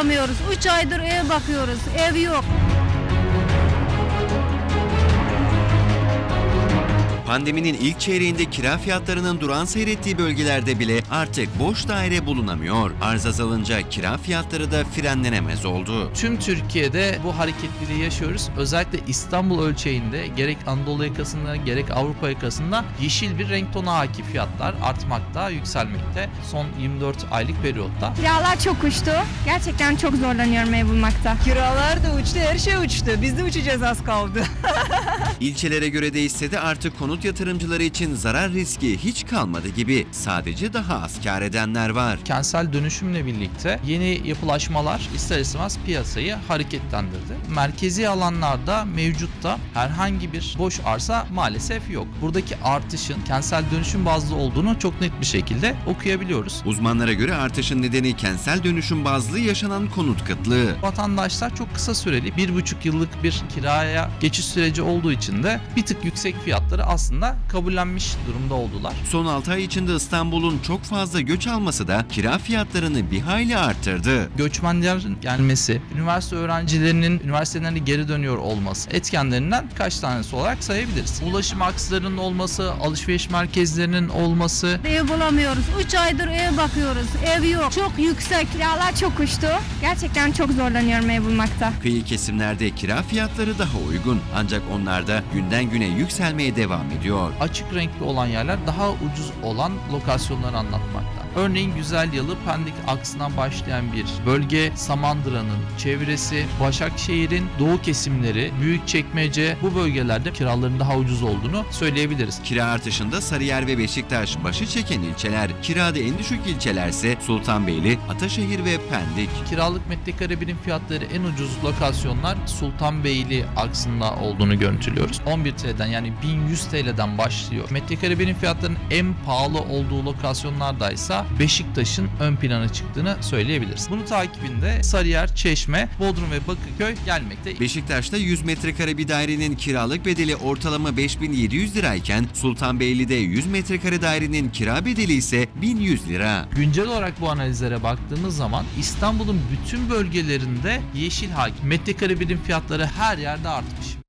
bulamıyoruz. 3 aydır ev bakıyoruz. Ev yok. Pandeminin ilk çeyreğinde kira fiyatlarının duran seyrettiği bölgelerde bile artık boş daire bulunamıyor. Arz azalınca kira fiyatları da frenlenemez oldu. Tüm Türkiye'de bu hareketliliği yaşıyoruz. Özellikle İstanbul ölçeğinde gerek Anadolu yakasında gerek Avrupa yakasında yeşil bir renk tonu hakim fiyatlar artmakta, yükselmekte son 24 aylık periyotta. Kiralar çok uçtu. Gerçekten çok zorlanıyorum ev bulmakta. Kiralar da uçtu, her şey uçtu. Biz de uçacağız az kaldı. İlçelere göre değişse de artık konut yatırımcıları için zarar riski hiç kalmadı gibi. Sadece daha az kar edenler var. Kentsel dönüşümle birlikte yeni yapılaşmalar ister istemez piyasayı hareketlendirdi. Merkezi alanlarda mevcutta herhangi bir boş arsa maalesef yok. Buradaki artışın kentsel dönüşüm bazlı olduğunu çok net bir şekilde okuyabiliyoruz. Uzmanlara göre artışın nedeni kentsel dönüşüm bazlı yaşanan konut kıtlığı. Vatandaşlar çok kısa süreli bir buçuk yıllık bir kiraya geçiş süreci olduğu için de bir tık yüksek fiyatları aslında kabullenmiş durumda oldular. Son 6 ay içinde İstanbul'un çok fazla göç alması da kira fiyatlarını bir hayli arttırdı. Göçmenlerin gelmesi, üniversite öğrencilerinin üniversitelerine geri dönüyor olması etkenlerinden birkaç tanesi olarak sayabiliriz. Ulaşım akslarının olması, alışveriş merkezlerinin olması, Ev bulamıyoruz. 3 aydır ev bakıyoruz. Ev yok. Çok yüksek. Kiralar çok uçtu. Gerçekten çok zorlanıyorum ev bulmakta. Kıyı kesimlerde kira fiyatları daha uygun ancak onlar da günden güne yükselmeye devam ediyor. Açık renkli olan yerler daha ucuz olan lokasyonları anlatmakta. Örneğin Güzel Yalı Pendik aksından başlayan bir bölge, Samandıra'nın çevresi, Başakşehir'in doğu kesimleri, Büyükçekmece bu bölgelerde kiraların daha ucuz olduğunu söyleyebiliriz. Kira artışında Sarıyer ve Beşiktaş başı çeken ilçeler, kirada en düşük ilçelerse Sultanbeyli, Ataşehir ve Pendik. Kiralık metrekare birim fiyatları en ucuz lokasyonlar Sultanbeyli aksında olduğunu görüntülüyoruz. 11 TL'den yani 1100 TL'den başlıyor. Metrekare birim fiyatlarının en pahalı olduğu lokasyonlarda ise Beşiktaş'ın ön plana çıktığını söyleyebiliriz. Bunu takibinde Sarıyer, Çeşme, Bodrum ve Bakırköy gelmekte. Beşiktaş'ta 100 metrekare bir dairenin kiralık bedeli ortalama 5700 lirayken Sultanbeyli'de 100 metrekare dairenin kira bedeli ise 1100 lira. Güncel olarak bu analizlere baktığımız zaman İstanbul'un bütün bölgelerinde yeşil hakim. Metrekare birim fiyatları her yerde artmış.